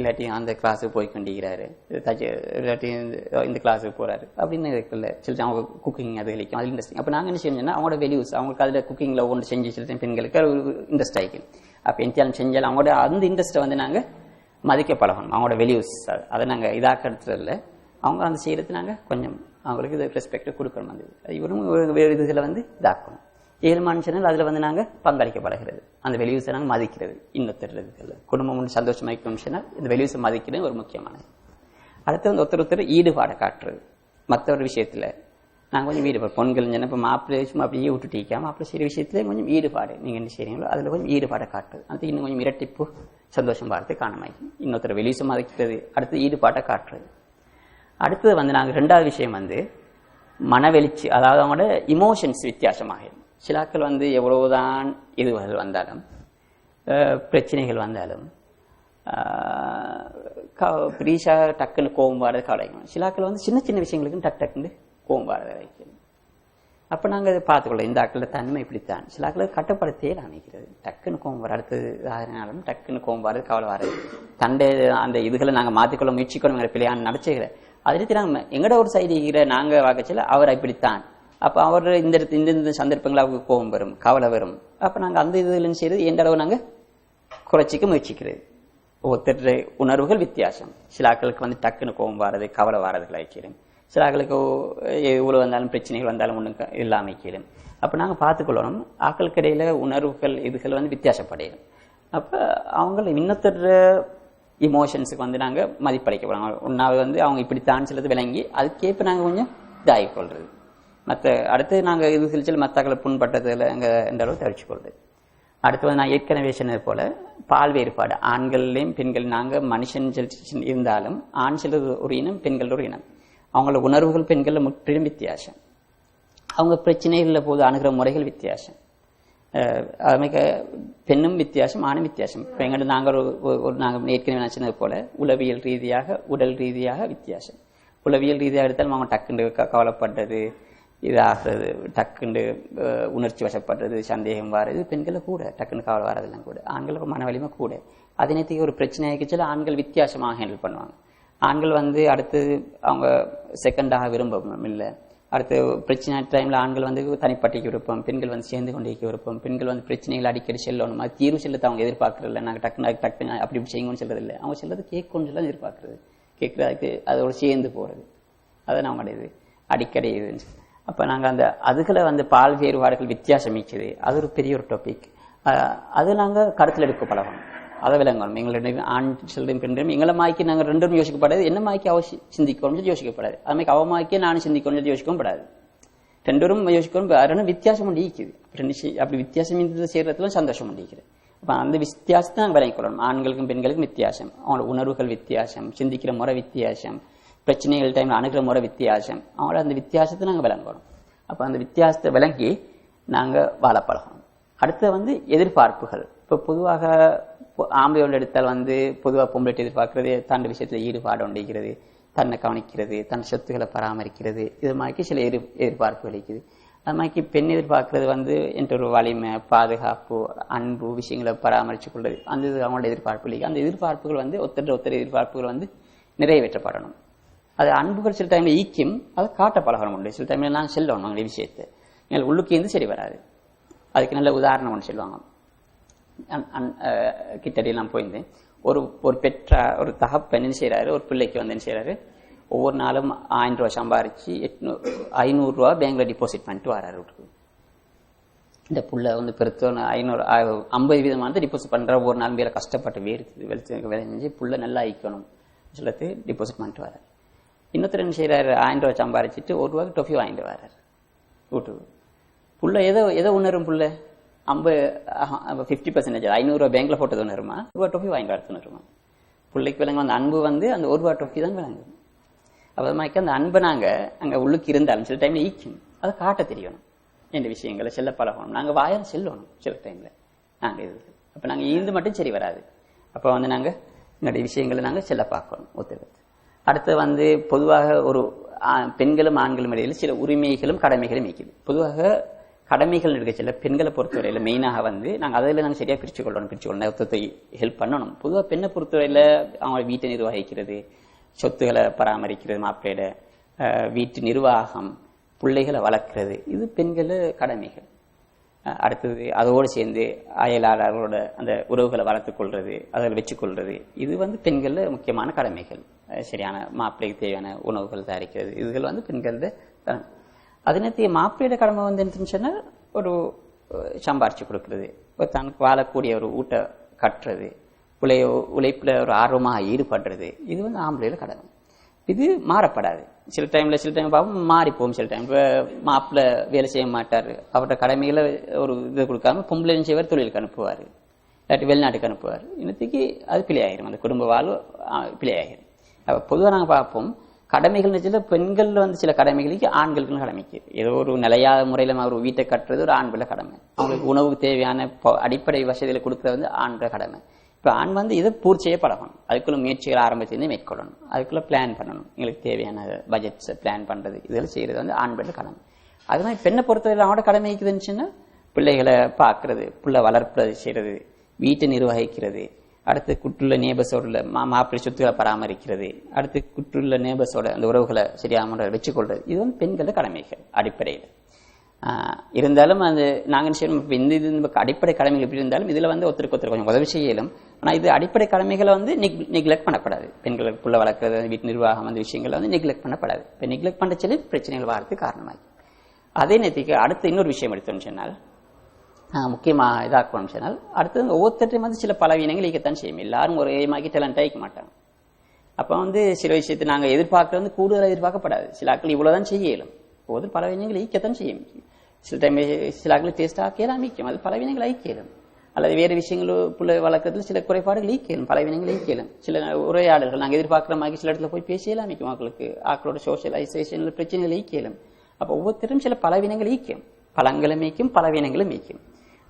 இல்லாட்டி அந்த கிளாஸுக்கு போய் கொண்டிருக்கிறாரு. இல்லாட்டி இந்த- கிளாஸுக்கு போகிறாரு அப்படின்னு இருக்குல்ல. சில அவங்க குக்கிங் அது கிடைக்கும் அது இன்ட்ரெஸ்டிங் அப்போ நாங்கள் என்ன செய்யணும்னா அவங்களோட வெல்யூஸ் அவங்களுக்கு அதில் குக்கிங்கில் ஒன்று செஞ்சு சில பெண்களுக்கு பெண்களுக்கு இன்ட்ரெஸ்ட் ஆகிக்கும் அப்போ எந்தியாலும் செஞ்சாலும் அவங்களோட அந்த இன்ட்ரெஸ்ட்டை வந்து நாங்கள் மதிக்க பழகணும் அவங்களோட வெல்யூஸ் அதை நாங்கள் இதாக்கிறதுல அவங்க அந்த செய்கிறது நாங்கள் கொஞ்சம் அவங்களுக்கு இது ரெஸ்பெக்ட் கொடுக்கணும். அந்த இவரும் வேறு இதில் வந்து இதாக்கணும். ஏழு சேனல் அதில் வந்து நாங்கள் பங்களிக்கப்படுகிறது. அந்த வெளியூசை நாங்கள் மதிக்கிறது இன்னொருத்தர் குடும்பம் ஒன்று சந்தோஷமாக இருக்கணும்னு சொன்னால் இந்த வெளியூசை மதிக்கிறது ஒரு முக்கியமானது. அடுத்து வந்து ஒருத்தர் ஒருத்தர் ஈடுபாடை காட்டுறது. மற்ற ஒரு விஷயத்தில் நாங்கள் கொஞ்சம் ஈடுபாடு பொண்கள் இப்போ மாப்பிள்ளை சும்மா அப்படியே விட்டுட்டிக்காம அப்படி செய்கிற விஷயத்துல கொஞ்சம் ஈடுபாடு நீங்கள் என்ன செய்கிறீங்களோ அதில் கொஞ்சம் ஈடுபாடை காட்டுறது. அது இன்னும் கொஞ்சம் இரட்டிப்பு சந்தோஷம் பார்த்து காணமாகி இன்னொருத்தர் வெளியூஸை மதிக்கிறது அடுத்து ஈடுபாட்டை காட்டுறது. அடுத்தது வந்து நாங்கள் ரெண்டாவது விஷயம் வந்து மனவெளிச்சு அதாவது அவங்களோட இமோஷன்ஸ் வித்தியாசமாகிடும் சிலாக்கள் வந்து எவ்வளவுதான் இதுவர்கள் வந்தாலும் பிரச்சனைகள் வந்தாலும் பிரீஷா டக்குன்னு கோபம் வர்றது கவலைக்கும் சிலாக்கள் வந்து சின்ன சின்ன விஷயங்களுக்கும் டக் டக்குன்னு கோபம் வர்றது வைக்கணும் அப்போ நாங்கள் அதை பார்த்துக்கொள்ள இந்த ஆக்களில் தன்மை இப்படித்தான். சில ஆக்கள் கட்டுப்படுத்தியே அமைக்கிறது டக்குன்னு கோவம் வர அடுத்தது ஆகினாலும் டக்குன்னு கோவம் வர்றது கவலை வர்றது தண்டை அந்த இதுகளை நாங்கள் மாற்றிக்கொள்ள முயற்சிக்கணும் எங்களை நினச்சிக்கிறேன் நடச்சுக்கிற அதில் நாங்கள் எங்கட ஒரு சைடு இருக்கிற நாங்கள் வாக்கச்சில் அவர் இப்படித்தான். அப்போ அவர் இந்த இந்த இந்த சந்தர்ப்பங்கள் அவருக்கு கோபம் வரும் கவலை வரும். அப்போ நாங்கள் அந்த இதுல செய்கிறது எந்த அளவு நாங்கள் குறைச்சிக்க முயற்சிக்கிறது? ஒருத்தர் உணர்வுகள் வித்தியாசம். சில ஆக்களுக்கு வந்து டக்குன்னு கோபம் வர்றது கவலை வர்றதுகளை வைக்கிறேன் சில ஆட்களுக்கு எவ்வளோ வந்தாலும் பிரச்சனைகள் வந்தாலும் ஒன்றும் இல்லாமல் வைக்கிறேன் அப்போ நாங்கள் பார்த்துக்கொள்ளணும் ஆக்களுக்கு இடையில் உணர்வுகள் இதுகள் வந்து வித்தியாசப்படையும் அப்போ அவங்கள இன்னொருத்தர் இமோஷன்ஸுக்கு வந்து நாங்கள் மதிப்பளிக்க போகிறோம் ஒன்றாவது வந்து அவங்க இப்படித்தான் சிலது விளங்கி அதுக்கேற்ப நாங்கள் கொஞ்சம் இதாகிக்கொள்றது. மற்ற அடுத்து நாங்கள் இது சில மற்றக்களை புண்பட்டதில் அங்கே இந்த அளவு தவிர்த்து அடுத்து வந்து நான் ஏற்கனவே சொன்னது போல பால் வேறுபாடு. ஆண்கள்லேயும் பெண்கள் நாங்கள் மனுஷன் சில- இருந்தாலும் ஆண் சிலர் ஒரு இனம் பெண்கள் ஒரு இனம் அவங்களோட உணர்வுகள் பெண்களில் முற்றிலும் வித்தியாசம். அவங்க பிரச்சனைகளில் போது அணுகிற முறைகள் வித்தியாசம். அஹ் அதுமாதிரி பெண்ணும் வித்தியாசம் ஆணும் வித்தியாசம். இப்போ எங்கிட்ட நாங்கள் ஒரு ஒரு- நாங்கள் ஏற்கனவே நான் போல் போல உளவியல் ரீதியாக உடல் ரீதியாக வித்தியாசம். உளவியல் ரீதியாக எடுத்தாலும் அவங்க டக்குன்னு கவலைப்படுறது. இதாகிறது டக்குண்டு உணர்ச்சி வசப்படுறது சந்தேகம் வர்றது பெண்களை கூட டக்குன்னு கவலை வர்றதெல்லாம் கூட. ஆண்களுக்கு மன வலிமை கூட. அதே நேரத்துக்கு ஒரு பிரச்சனை சொல்ல ஆண்கள் வித்தியாசமாக ஹேண்டில் பண்ணுவாங்க. ஆண்கள் வந்து அடுத்து அவங்க செகண்டாக விரும்பணும் இல்லை. அடுத்து பிரச்சனை டைமில் ஆண்கள் வந்து தனிப்பட்டிக்கு விருப்பம் பெண்கள் வந்து சேர்ந்து கொண்டிருக்க விருப்பம் பெண்கள் வந்து பிரச்சனைகள் அடிக்கடி செல்லணும். அது தீர்வு செல்லத்தை அவங்க எதிர்பார்க்கறதில்ல. நாங்கள் டக்குனு டக்குன்னு அப்படி இப்படி செய்யணும்னு சொல்கிறது இல்லை அவங்க சொல்கிறது கேட்கணும்னு சொல்லி எதிர்பார்க்கறது. கேட்குறதுக்கு அதோட சேர்ந்து போகிறது அதை நம்மளுடைய இது. அடிக்கடி இதுன்னு சொல்லி. அப்போ நாங்கள் அந்த அதுகளை வந்து பால் வேறுபாடுகள் வித்தியாசம் இருக்குது. அது ஒரு பெரிய ஒரு டாபிக் அது நாங்கள் கருத்தில் எடுக்க பழகணும். அதை விளங்கணும். எங்களுடைய ஆண் சொல்றையும் பெண்களும் எங்களை மாய்க்கு நாங்கள் ரெண்டும் யோசிக்கப்படாது. என்ன மாய்க்கு அவ சி- சிந்திக்கணும்னு சொல்லி யோசிக்கப்படாது. அது மாதிரி அவ மாய்க்கு நானும் சிந்திக்கணும்னு சொல்லி யோசிக்கவும் படாது. ரெண்டரும் யோசிக்கணும் ரெண்டும் வித்தியாசம் முடிக்குது ரெண்டு அப்படி வித்தியாசம் இருந்தது செய்யறதுல சந்தோஷம் முடிக்குது அப்போ அந்த வித்தியாசத்தை நாங்கள் விளங்கிக்கொள்ளணும். ஆண்களுக்கும் பெண்களுக்கும் வித்தியாசம். அவங்களோட உணர்வுகள் வித்தியாசம். சிந்திக்கிற முறை வித்தியாசம். பிரச்சனைகள் டைம்ல அணுகிற முறை வித்தியாசம். அவங்களோட அந்த வித்தியாசத்தை நாங்கள் விளங்கணும். அப்போ அந்த வித்தியாசத்தை விளங்கி நாங்கள் வாழ பழகணும் அடுத்து வந்து எதிர்பார்ப்புகள். இப்போ பொதுவாக பொ- ஆம்பளையோட எடுத்தால் வந்து பொதுவாக பொம்பளை எதிர்பார்க்கிறது தன் விஷயத்தில் ஈடுபாடு உண்டிக்கிறது தன்னை கவனிக்கிறது தன் சொத்துக்களை பராமரிக்கிறது. இது மாதிரி சில எதிர் எதிர்பார்ப்புகள் இருக்குது அது மாதிரி பெண் எதிர்பார்க்கறது வந்து என்ற ஒரு வலிமை பாதுகாப்பு அன்பு விஷயங்களை பராமரித்து கொள்வது. அந்த இது அவங்களோட எதிர்பார்ப்பு இல்லை அந்த எதிர்பார்ப்புகள் வந்து ஒத்தர் ஒத்தர் எதிர்பார்ப்புகள் வந்து நிறைவேற்றப்படணும். அது அன்புகள் சில டைம்ல ஈக்கும் அதை காட்ட பழகணும் உண்டு. சில டைம்ல நான் செல்லணும் அந்த விஷயத்தை எங்களுக்கு உள்ளுக்கு இருந்து சரி வராது. அதுக்கு நல்ல உதாரணம் ஒன்று சொல்லுவாங்க. அன்- அன்- கிட்டடியெல்லாம் போயிருந்தேன். ஒரு ஒரு பெற்ற ஒரு தகப்பன் என்ன செய்கிறாரு ஒரு பிள்ளைக்கு வந்து என்ன செய்கிறாரு ஒவ்வொரு நாளும் ஆயிரம் ரூபாய் சம்பாரிச்சு எட்நூறு ஐநூறுரூவா பேங்க்ல டிபாசிட் பண்ணிட்டு வராரு வீட்டுக்கு. இந்த புள்ள வந்து பெருத்தோன்னு ஐநூறு ஐம்பது வீதமானது டிபாசிட் பண்ணுற ஒவ்வொரு நாளும் வேலை கஷ்டப்பட்டு வேறு வெளிச்சு வேலை செஞ்சு புள்ள நல்லா ஐக்கணும். சொல்லிட்டு டிபாசிட் பண்ணிட்டு வராரு. இன்னொருத்தர் என்ன செய்கிறாரு ஆயிரம் ரூபாய் சம்பாரிச்சிட்டு ஒரு ரூபாய்க்கு டொஃபி வாங்கிட்டு வர்றாரு. வீட்டுக்கு. புள்ள எதோ எதோ உணரும் புள்ள? ஐம்பது ஃபிஃப்டி பர்சன்டேஜ் ஐநூறுரூவா பேங்க்ல போட்டது உணருமா? ஒரு ரூபா டொஃபி வாங்கிட்டு வரது உணருமா? பிள்ளைக்கு விளங்க அந்த அன்பு வந்து அந்த ஒரு ரூபா டொஃபி தான் விளங்கும் அப்போ அந்த அன்பை நாங்கள் அங்கே உள்ளுக்கு இருந்தாலும் சில டைம்ல ஈக்கும் அதை காட்ட தெரியணும். என்ற விஷயங்களை செல்ல பழகணும். நாங்கள் வாயால் செல்லணும் சில டைம்ல நாங்கள் இது. அப்போ நாங்கள் ஈந்து மட்டும் சரி வராது. அப்போ வந்து நாங்கள் எங்களுடைய விஷயங்களை நாங்கள் செல்ல பார்க்கணும். ஒத்துழைத்து அடுத்து வந்து பொதுவாக ஒரு பெண்களும் ஆண்களும் இடையில சில உரிமைகளும் கடமைகளும் இருக்குது. பொதுவாக கடமைகள் இருக்க சில பெண்களை பொறுத்தவரையில மெயினாக வந்து நாங்கள் அதில் நாங்கள் சரியாக பிரிச்சு கொள்ளணும் பிரிச்சு கொள்ளணும். ஒருத்தத்தை ஹெல்ப் பண்ணணும். பொதுவாக பெண்ணை பொறுத்தவரையில் அவங்க வீட்டை நிர்வகிக்கிறது சொத்துக்களை பராமரிக்கிறது மாப்பிள்ளையோட வீட்டு நிர்வாகம் பிள்ளைகளை வளர்க்குறது. இது பெண்கள கடமைகள். அடுத்தது அதோடு சேர்ந்து அயலாளர்களோட அந்த உறவுகளை வளர்த்துக்கொள்வது அதில் வச்சுக்கொள்வது இது வந்து பெண்களில் முக்கியமான கடமைகள். சரியான மாப்பிள்ளைக்கு தேவையான உணவுகள் தயாரிக்கிறது. இதுகள் வந்து பெண்கள் கடமை. அதே மாப்பிள்ளையோட கடமை வந்து என்னன்னு சொன்னால் ஒரு சம்பாரிச்சு கொடுக்கறது. ஒரு தனக்கு வாழக்கூடிய ஒரு ஊட்ட கட்டுறது உழைய உழைப்பில் ஒரு ஆர்வமாக ஈடுபடுறது இது வந்து ஆம்பளையோட கடமை. இது மாறப்படாது. சில டைமில் சில டைம் பார்ப்போம் மாறிப்போம் சில டைம் இப்போ மாப்பிள்ளை வேலை செய்ய மாட்டார். அவரோட கடமைகளை ஒரு இது கொடுக்காம பொம்பளை செய்வார் தொழிலுக்கு அனுப்புவார். இல்லாட்டி வெளிநாட்டுக்கு அனுப்புவார். இன்னத்துக்கு அது பிழையாயிரும். அந்த குடும்ப வாழ்வு பிழையாயிரும். அப்போ பொதுவாக நாங்கள் பார்ப்போம் கடமைகள் நிச்சயம் பெண்கள் வந்து சில கடமைகளுக்கு ஆண்களுக்கு கடமைக்கு. ஏதோ ஒரு நிலையாத முறையில் ஒரு வீட்டை கட்டுறது ஒரு ஆண்கள கடமை. அவங்களுக்கு உணவுக்கு தேவையான அடிப்படை வசதிகளை கொடுக்குறது வந்து ஆண்கள கடமை. இப்போ ஆண் வந்து இதை பூர்த்தியே பழகணும். அதுக்குள்ள முயற்சிகள் ஆரம்பிச்சிருந்து மேற்கொள்ளணும். அதுக்குள்ள பிளான் பண்ணணும். எங்களுக்கு தேவையான பட்ஜெட்ஸை பிளான் பண்ணுறது இதெல்லாம் செய்கிறது வந்து ஆண்கள கடமை. அது மாதிரி பெண்ணை பொறுத்தவரை அவனோட கடமை இருக்குதுன்னு பிள்ளைகளை பார்க்கறது பிள்ளை வளர்ப்பது செய்கிறது வீட்டை நிர்வகிக்கிறது அடுத்து குற்றுள்ள நேபஸோட மா மாப்பிள்ளை சொத்துக்களை பராமரிக்கிறது. அடுத்து குற்றுள்ள நேபஸோட அந்த உறவுகளை சரியான முறையில் வச்சுக்கொள்றது. இது வந்து பெண்களோட கடமைகள் அடிப்படையில். இருந்தாலும் அது நாங்கள் செய்யணும்? இந்த இது அடிப்படை கடமைகள் எப்படி இருந்தாலும் இதில் வந்து ஒருத்தருக்கு ஒருத்தர் கொஞ்சம் உதவி செய்யலும். ஆனால் இது அடிப்படை கடமைகளை வந்து நெக்லெக்ட் பண்ணப்படாது பெண்களுக்கு புள்ள வளர்க்கறது வீட்டு நிர்வாகம் அந்த விஷயங்களை வந்து நெக்லெக்ட் பண்ணப்படாது. இப்போ நெக்லெக்ட் பண்ண சொல்லி பிரச்சனைகள் வரதுக்கு காரணமாகி. அதே நேரத்துக்கு அடுத்து இன்னொரு விஷயம் எடுத்தோம்னு சொன்னால் முக்கியமாக முக்கியமா இதாக்கணும் சொன்னால் அடுத்தது ஒவ்வொருத்தரையும் வந்து சில பலவீனங்கள் இருக்கத்தான் செய்யும். எல்லாரும் ஒரே மாதிரி டேலண்ட் ஆகிக்க மாட்டாங்க. அப்போ வந்து சில விஷயத்தை நாங்கள் எதிர்பார்க்கறது வந்து கூடுதலாக எதிர்பார்க்கப்படாது. சில ஆக்கள் இவ்வளோதான் செய்ய இயலும். ஒவ்வொரு பலவீனங்கள் ஈக்கத்தான் செய்யும். சில டைம் சில ஆட்கள் டேஸ்ட் ஆக்கலாம் ஈக்கும் அது பலவீனங்கள் ஐக்கியலும் அல்லது வேறு விஷயங்களுக்குள்ள புள்ள வளர்க்கறதுல சில குறைபாடுகள் ஈக்கியலும் பலவீனங்கள் ஈக்கியலும் சில உரையாடல்கள் நாங்கள் எதிர்பார்க்குற மாதிரி சில இடத்துல போய் பேசியலாம் அமைக்கும் மக்களுக்கு. ஆக்களோட சோஷியலைசேஷனில் பிரச்சனைகள் ஈக்கியலும் அப்போ ஒவ்வொருத்தரும் சில பலவீனங்கள் ஈக்கும் பலங்களும் ஈக்கும் பலவீனங்களும் ஈக்கும்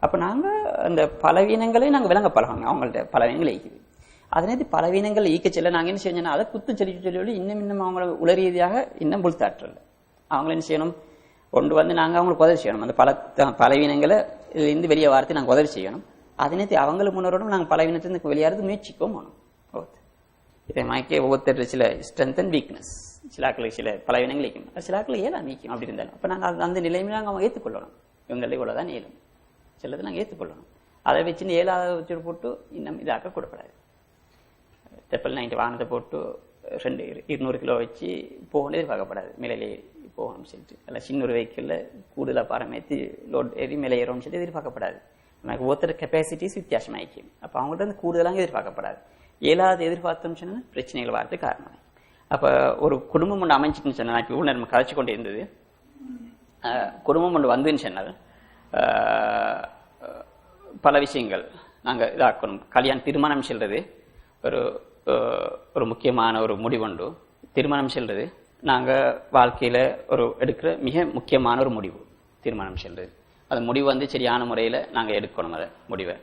அப்போ நாங்கள் அந்த பலவீனங்களை நாங்கள் விளங்க பழகணும் அவங்கள்ட்ட பலவீனங்கள் ஈக்குது அதனது பலவீனங்கள் ஈக்க செல்ல நாங்கள் என்ன செஞ்சோம்னா அதை குத்து சொல்லி சொல்லி இன்னும் இன்னும் அவங்கள உள ரீதியாக இன்னும் புல்தாற்றல அவங்கள என்ன செய்யணும்? கொண்டு வந்து நாங்கள் அவங்களுக்கு உதவி செய்யணும். அந்த பல பலவீனங்களை இருந்து வெளியே வார்த்தை நாங்கள் உதவி செய்யணும். அதனது அவங்களுக்கு முன்னோரோடும் நாங்கள் பலவீனத்திலிருந்து வெளியாறது முயற்சிக்கவும் வேணும் ஓகே. இதை மயக்க ஒவ்வொருத்தர் சில ஸ்ட்ரென்த் அண்ட் வீக்னஸ் சிலாக்களுக்கு சில பலவீனங்கள் இருக்கும் சிலாக்களை சில ஏலாம் நீக்கும் அப்படி இருந்தாலும். அப்போ நாங்கள் அந்த- நிலைமையில நாங்கள் அவங்க ஏற்றுக்கொள்ளணும் இவங்களை இவ்வளோதான் ஏலும் சிலது நாங்கள் ஏற்றுக்கொள்ளணும் அதை வச்சுன்னு ஏழாவது வச்சுட்டு போட்டு இன்னும் இதாக்க கூடப்படாது. டெப்பல் நைன்டி வாகனத்தை போட்டு ரெண்டு இருநூறு கிலோ வச்சு போகணும் எதிர்பார்க்கப்படாது. மேலே போகணும்னு சொல்லிட்டு. அல்ல சின்ன ஒரு வெஹிக்கிளில் கூடுதலாக பாரமேற்றி லோட் ஏறி மேலே ஏறோம்னு சொல்லி எதிர்பார்க்கப்படாது. நமக்கு ஒருத்தர் கெப்பாசிட்டிஸ் வித்தியாசமாயிக்கும் அப்போ அவங்கள்ட்ட வந்து கூடுதலாக எதிர்பார்க்கப்படாது. ஏழாவது எதிர்பார்த்தோம்னு சொன்னால் பிரச்சனைகள் வரதுக்கு காரணம். அப்போ ஒரு குடும்பம் ஒன்று அமைஞ்சிட்டுன்னு சொன்னால் இப்போ இவ்வளோ நம்ம கதைச்சு கொண்டு இருந்தது. குடும்பம் ஒன்று வந்துன்னு சொன்னால் பல விஷயங்கள். நாங்கள் இதாக்கணும். கல்யாணம் திருமணம் செல்வது ஒரு ஒரு முக்கியமான ஒரு முடிவுண்டு. திருமணம் செல்வது நாங்கள் வாழ்க்கையில் ஒரு எடுக்கிற மிக முக்கியமான ஒரு முடிவு. திருமணம் செல்வது அந்த முடிவு வந்து சரியான முறையில் நாங்கள் எடுக்கணும் அதை முடிவை.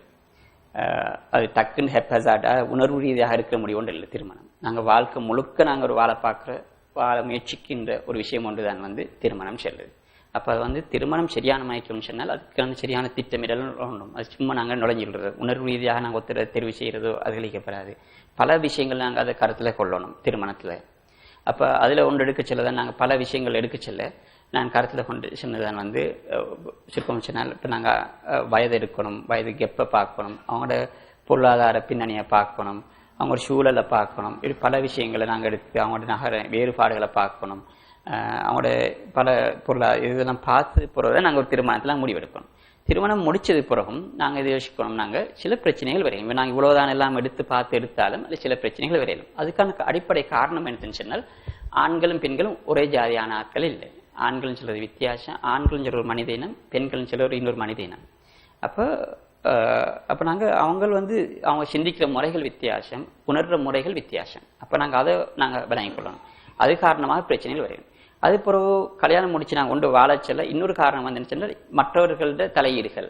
அது டக்குன்னு ஹெப்பசாட்டாக உணர்வு ரீதியாக இருக்கிற முடிவு ஒன்று இல்லை திருமணம். நாங்கள் வாழ்க்கை முழுக்க நாங்கள் ஒரு வாழை பார்க்குற வாழ முயற்சிக்கின்ற ஒரு விஷயம் ஒன்று தான் வந்து திருமணம் செல்லுது அப்போ அது வந்து திருமணம் சரியான மயக்கம்னு சொன்னால் அதுக்கான சரியான திட்டமிடல் ஒன்றும் அது சும்மா நாங்கள் நுழைஞ்சிடுறது. உணர்வு ரீதியாக நாங்கள் ஒருத்தரை தெரிவு செய்கிறதோ அது கழிக்கப்படாது பல விஷயங்கள் நாங்கள் அதை கருத்தில் கொள்ளணும் திருமணத்தில். அப்போ அதில் ஒன்று எடுக்க செல்ல தான் நாங்கள் பல விஷயங்கள் எடுக்க செல்ல நான் கருத்தில் கொண்டு சொன்னதான் வந்து அஹ், சுருக்கம் சொன்னால் இப்போ நாங்கள் வயது எடுக்கணும் வயது கெப்பை பார்க்கணும் அவங்களோட பொருளாதார பின்னணியை பார்க்கணும் அவங்களோட சூழலை பார்க்கணும் இப்படி பல விஷயங்களை நாங்கள் எடுத்து அவங்களோட நகர வேறுபாடுகளை பார்க்கணும். அவங்களோட பல பொருளாதார இதெல்லாம் பார்த்து பிறகு நாங்கள் ஒரு திருமணத்தில் முடிவெடுக்கணும். திருமணம் முடிச்சது பிறகும் நாங்கள் இது யோசிக்கணும். நாங்கள் சில பிரச்சனைகள் வரையும் நாங்கள் இவ்வளோதான் எல்லாம் எடுத்து பார்த்து எடுத்தாலும் அது சில பிரச்சனைகள் வரையலாம் அதுக்கான அடிப்படை காரணம் என்னன்னு சொன்னால் ஆண்களும் பெண்களும் ஒரே ஜாதியான ஆட்கள் இல்லை. ஆண்களும் சொல்கிறது வித்தியாசம். ஆண்களும் சொல்ற ஒரு மனித இனம் பெண்களும் சொல்கிற ஒரு இன்னொரு மனித இனம். அப்போ அப்போ நாங்கள் அவங்கள் அவங்க வந்து அவங்க சிந்திக்கிற முறைகள் வித்தியாசம் உணர்ற முறைகள் வித்தியாசம். அப்போ நாங்கள் அதை நாங்கள் விளங்கிக் கொள்ளணும். அது காரணமாக பிரச்சனைகள் வரையும் அது பிறகு கல்யாணம் முடிச்சு நாங்கள் கொண்டு வாழச் செல்ல இன்னொரு காரணம் வந்து சொன்னால் மற்றவர்களோட தலையீடுகள்.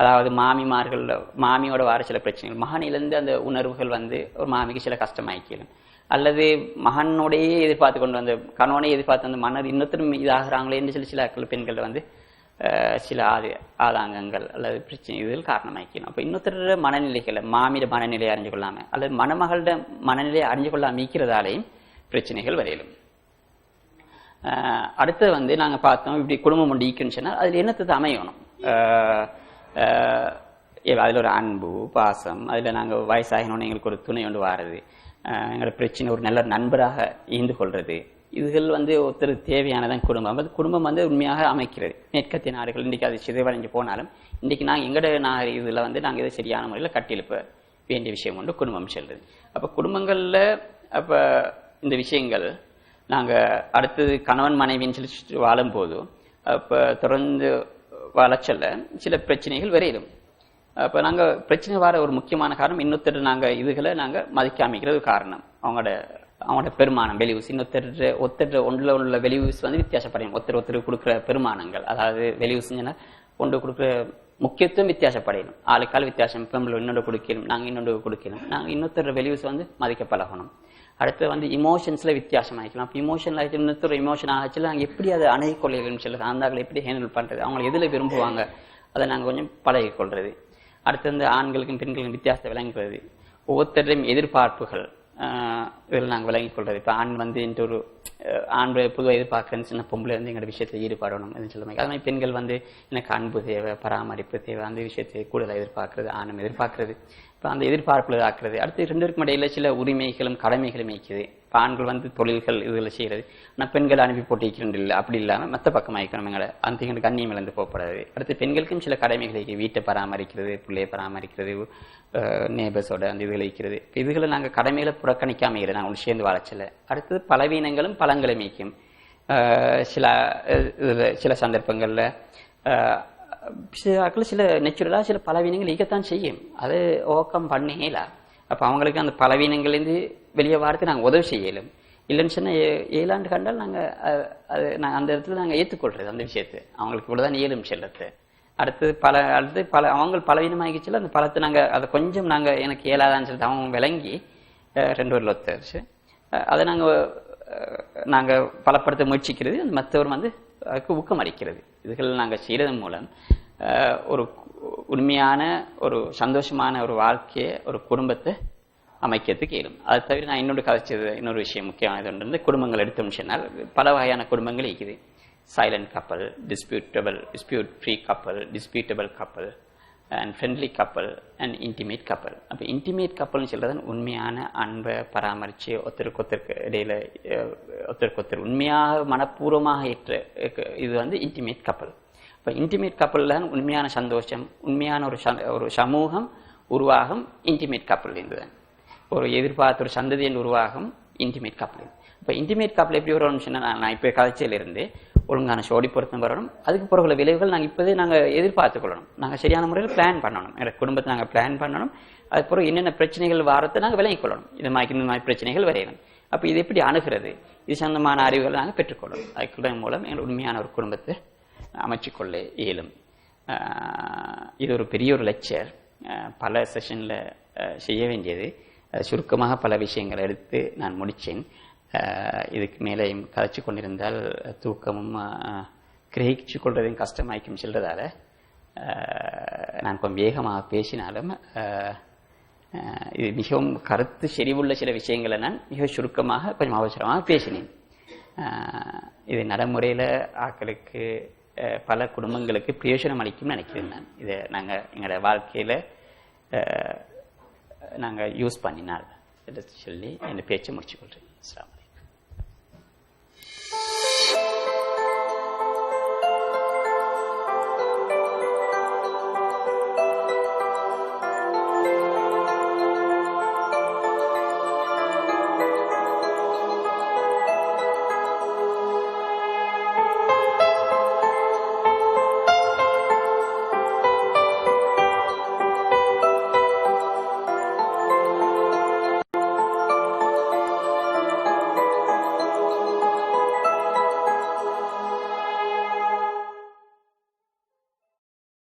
அதாவது மாமிமார்கள் மாமியோட வர சில பிரச்சனைகள். மகனிலிருந்து அந்த உணர்வுகள் வந்து ஒரு மாமிக்கு சில கஷ்டமாயிக்கலும். அல்லது மகனோடையே எதிர்பார்த்து கொண்டு வந்த கணவனை எதிர்பார்த்து வந்த மன்னர் இன்னொருத்தரும் இதாகிறாங்களே என்று சொல்லி சில பெண்கள் வந்து சில ஆதி ஆதாங்கங்கள் அல்லது பிரச்சனை இதில் காரணமாக்கணும் அப்போ இன்னொருத்தர மனநிலைகளை மாமியோட மனநிலையை அறிஞ்சு கொள்ளாமல் அல்லது மணமகளோட மனநிலையை அறிஞ்சு கொள்ளாம இருக்கிறதாலேயும் பிரச்சனைகள் வரையிலும். அடுத்து அடுத்தது வந்து நாங்கள் பார்த்தோம் இப்படி குடும்பம் ஒன்று ஈக்குன்னு சொன்னால் அதில் என்னத்தை அமையணும்? அதில் ஒரு அன்பு பாசம் அதில் நாங்கள் வயசாகணும்னு எங்களுக்கு ஒரு துணை ஒன்று வாருது. எங்களோட பிரச்சனை ஒரு நல்ல நண்பராக ஈந்து கொள்வது. இதுகள் வந்து ஒருத்தர் தேவையானதான் குடும்பம். அது குடும்பம் வந்து உண்மையாக அமைக்கிறது. மேற்கத்திய நாடுகள் இன்றைக்கி அது சிதைவடைஞ்சு போனாலும் இன்றைக்கி நாங்கள் எங்களோட நாகரிக இதில் வந்து நாங்கள் இதை சரியான முறையில் கட்டியெழுப்ப வேண்டிய விஷயம் ஒன்று குடும்பம் செல்வது அப்போ குடும்பங்களில் அப்போ இந்த விஷயங்கள் நாங்கள் அடுத்தது கணவன் மனைவின்னு சொல்லி வாழும்போது அப்போ தொடர்ந்து வாழச் சில பிரச்சனைகள் வரையிடும் அப்போ நாங்கள் பிரச்சனை வர ஒரு முக்கியமான காரணம் இன்னொருத்தர் நாங்கள் இதுகளை நாங்கள் மதிக்காமிக்கிறது ஒரு காரணம். அவங்களோட அவங்களோட பெருமானம் வெளியூஸ் இன்னொருத்தர் ஒருத்தர் ஒன்றில் உள்ள வெளியூஸ் வந்து வித்தியாசப்படையும் ஒருத்தர் ஒருத்தர் கொடுக்குற பெருமானங்கள். அதாவது வெளியூஸ்னா ஒன்று கொடுக்குற முக்கியத்துவம் வித்தியாசப்படையணும். ஆளுக்கால் வித்தியாசம் பெண்கள் இன்னொன்று கொடுக்கணும் நாங்கள் இன்னொன்று கொடுக்கணும் நாங்கள் இன்னொருத்தர் வெளியூஸ் வந்து மதிக்க பழகணும். அடுத்து வந்து இமோஷன்ஸில் வித்தியாசம் ஆகிக்கலாம் அப்போ இமோஷன் ஆகிட்டு இன்னொருத்தர் இமோஷன் ஆச்சுல நாங்கள் எப்படி அதை அணுகி கொள்ளைகள்னு சொல்லி அந்த எப்படி ஹேண்டில் பண்ணுறது அவங்க எதில் விரும்புவாங்க அதை நாங்கள் கொஞ்சம் பழகிக்கொள்வது அடுத்து வந்து ஆண்களுக்கும் பெண்களுக்கும் வித்தியாசத்தை விளங்குறது ஒவ்வொருத்தரையும் எதிர்பார்ப்புகள். இதில் நாங்கள் விளங்கி கொள்றது. இப்போ ஆண் வந்து இந்த ஒரு ஆண் பொதுவாக எதிர்பார்க்குறேன்னு சின்ன பொம்பளை வந்து எங்களோட விஷயத்தில் ஈடுபடணும் அப்படின்னு சொல்லுவாங்க. அது மாதிரி பெண்கள் வந்து எனக்கு அன்பு தேவை பராமரிப்பு தேவை அந்த விஷயத்தை கூடுதலாக எதிர்பார்க்கறது ஆணும் எதிர்பார்க்கறது. இப்போ அந்த எதிர்பார்ப்புல ஆக்குறது அடுத்து ரெண்டுக்கும் இடையில சில உரிமைகளும் கடமைகளும் இருக்குது இப்போ ஆண்கள் வந்து தொழில்கள் இதுகளை செய்கிறது. ஆனால் பெண்கள் அனுப்பி போட்டு இல்லை அப்படி இல்லாமல் மற்ற பக்கம் ஆயிக்கணும். எங்களை அந்த எங்களுக்கு கண்ணியம் இழந்து போகப்படாது. அடுத்து பெண்களுக்கும் சில கடமைகள் இருக்குது வீட்டை பராமரிக்கிறது பிள்ளையை பராமரிக்கிறது நேபர்ஸோட அந்த இதுகளை வைக்கிறது இதுகளை நாங்கள் கடமைகளை புறக்கணிக்காமல் இருக்கிறது நாங்கள் ஒன்று சேர்ந்து வாழச்சல அடுத்தது பலவீனங்களும் பழங்களும் வைக்கும் சில இதில் சில சந்தர்ப்பங்களில் சில சில நெச்சுரலாக சில பலவீனங்கள் இருக்கத்தான் செய்யும். அது ஓக்கம் பண்ணேல அப்போ அவங்களுக்கு அந்த பலவீனங்கள்லேருந்து வெளியே வாரத்துக்கு நாங்கள் உதவி செய்யலும். இல்லைன்னு சொன்னால் ஏழாண்டு கண்டால் நாங்கள் அது நான் அந்த இடத்துல நாங்கள் ஏற்றுக்கொள்றது அந்த விஷயத்தை. அவங்களுக்கு இவ்வளோ தான் இயலும் செல்லத்தை. அடுத்தது பல அடுத்து பல அவங்க பலவீனமாகிச்சுல அந்த பழத்தை நாங்கள் அதை கொஞ்சம் நாங்கள் எனக்கு இயலாதான்னு சொல்லிட்டு அவங்க விளங்கி ரெண்டு ஒரு ஒத்துருச்சு அதை நாங்கள் நாங்கள் பலப்படுத்த முயற்சிக்கிறது அந்த மற்றவர் வந்து அதுக்கு ஊக்கம் அளிக்கிறது இதுகள் நாங்கள் செய்கிறதன் மூலம் ஒரு உண்மையான ஒரு சந்தோஷமான ஒரு வாழ்க்கையை ஒரு குடும்பத்தை அமைக்கிறதுக்கு இயலும். அதை தவிர நான் இன்னொரு கதைச்சது இன்னொரு விஷயம் முக்கியமானது ஒன்று வந்து குடும்பங்கள் எடுத்தோம்னு சொன்னால் பல வகையான குடும்பங்கள் இருக்குது. சைலண்ட் கப்பல் டிஸ்பியூட்டபிள் டிஸ்பியூட் ஃப்ரீ கப்பல் டிஸ்பியூட்டபிள் கப்பல் அண்ட் ஃப்ரெண்ட்லி கப்பல் அண்ட் இன்டிமேட் கப்பல் அப்போ இன்டிமேட் கப்பல்னு சொல்கிறது உண்மையான அன்பை பராமரித்து ஒருத்தருக்கு ஒருத்தருக்கு இடையில் ஒருத்தருக்கு ஒருத்தர் உண்மையாக மனப்பூர்வமாக ஏற்ற இது வந்து இன்டிமேட் கப்பல் இப்போ இன்டிமேட் கப்பலில் தான் உண்மையான சந்தோஷம் உண்மையான ஒரு ச- ஒரு சமூகம் உருவாகும் இன்டிமேட் கப்பல் இருந்தது ஒரு எதிர்பார்த்த ஒரு சந்ததியின் உருவாகும் இன்டிமேட் கப்பல் இப்போ இன்டிமேட் கப்பல் எப்படி வரும்னு சொன்னால் நான் நான் இப்போ கதைச்சியிலிருந்து ஒழுங்கான சோடி பொருத்தம் வரணும் அதுக்கு பிறகுள்ள விளைவுகள் நாங்கள் இப்போதே நாங்கள் எதிர்பார்த்து கொள்ளணும் நாங்கள் சரியான முறையில் பிளான் பண்ணணும். எங்கள் குடும்பத்தை நாங்கள் பிளான் பண்ணணும். அதுக்கு பிறகு என்னென்ன பிரச்சனைகள் வாரத்தை நாங்கள் விலகிக் கொள்ளணும் இது மாதிரி இந்த மாதிரி பிரச்சனைகள் வரையணும் அப்போ இது எப்படி அணுகிறது? இது சம்பந்தமான அறிவுகளை நாங்கள் பெற்றுக்கொள்ளணும். அதுக்குள்ள மூலம் எங்கள் உண்மையான ஒரு குடும்பத்தை அமைச்சிக்கொள்ள இயலும். இது ஒரு பெரிய ஒரு லெக்சர் பல செஷனில் செய்ய வேண்டியது. சுருக்கமாக பல விஷயங்களை எடுத்து நான் முடித்தேன். இதுக்கு மேலேயும் கதைச்சு கொண்டிருந்தால் தூக்கமும் கிரகிச்சு கொள்வதையும் கஷ்டமாய்க்கும் செல்றதால நான் கொஞ்சம் வேகமாக பேசினாலும் இது மிகவும் கருத்து செறிவுள்ள சில விஷயங்களை நான் மிக சுருக்கமாக கொஞ்சம் அவசரமாக பேசினேன். இது நடைமுறையில் ஆக்களுக்கு பல குடும்பங்களுக்கு பிரயோஜனம் அளிக்கும்னு நினைக்கிறேன் நான். இதை நாங்கள் எங்களோட வாழ்க்கையில் நாங்கள் யூஸ் பண்ணினால் சொல்லி இந்த பேச்சை முடிச்சுக்கொள்கிறேன் அஸ்ஸலாமு